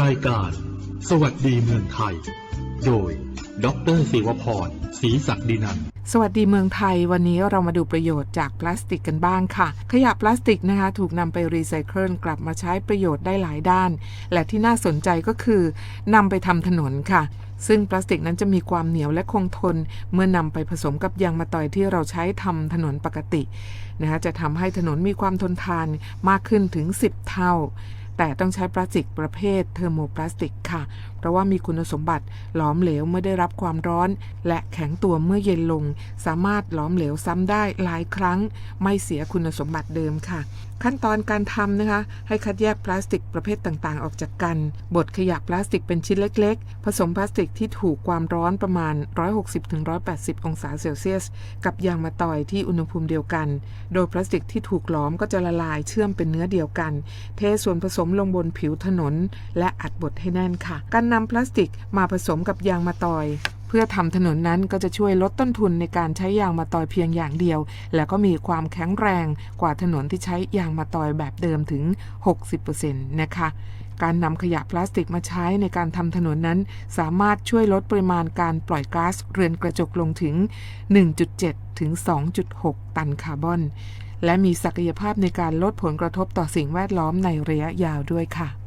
รายการ สวัสดีเมืองไทย โดย ดรศิวพรศรีศักดินันสวัสดีเมืองไทย วันนี้เรามาดูประโยชน์จากพลาสติกกันบ้างค่ะ ขยะพลาสติกนะคะ ถูกนำไปรีไซเคิลกลับมาใช้ประโยชน์ได้หลายด้าน และที่น่าสนใจก็คือนำไปทำถนนค่ะซึ่งพลาสติกนั้นจะมีความเหนียวและคงทน เมื่อนำไปผสมกับยางมะตอยที่เราใช้ทำถนนปกตินะคะจะทำให้ถนนมีความทนทานมากขึ้นถึง 10 เท่า แต่ต้องใช้พลาสติกประเภทเทอร์โมพลาสติกค่ะ เพราะว่ามีคุณสมบัติหลอมเหลวเมื่อได้รับความร้อน และแข็งตัวเมื่อเย็นลง สามารถหลอมเหลวซ้ำได้หลายครั้ง ไม่เสียคุณสมบัติเดิมค่ะ ขั้นตอนการทำนะคะ ให้คัดแยกพลาสติกประเภทต่างๆ ออกจากกัน บดขยะพลาสติกเป็นชิ้นเล็ก ๆ ผสมพลาสติกที่ถูกความร้อนประมาณ 160-180 องศาเซลเซียส กับยางมะตอยที่อุณหภูมิเดียวกัน โดยพลาสติกที่ถูกหลอมก็จะละลายเชื่อมเป็นเนื้อเดียวกัน เทส่วนผสมลงบนผิวถนน และอัดบดให้แน่นค่ะ การนำพลาสติกมาผสมกับยางมะตอย เพื่อทำถนนนั้นก็จะช่วยลดต้นทุนในการใช้ยางมะตอยเพียงอย่างเดียว และก็มีความแข็งแรงกว่าถนนที่ใช้ยางมะตอยแบบเดิมถึง 60%นะคะการนำขยะพลาสติกมาใช้ในการทำถนนนั้น สามารถช่วยลดปริมาณการปล่อยก๊าซเรือนกระจกลงถึง 1.7 ถึง 2.6 ตันคาร์บอน และมีศักยภาพในการลดผลกระทบต่อสิ่งแวดล้อมในระยะยาวด้วยค่ะ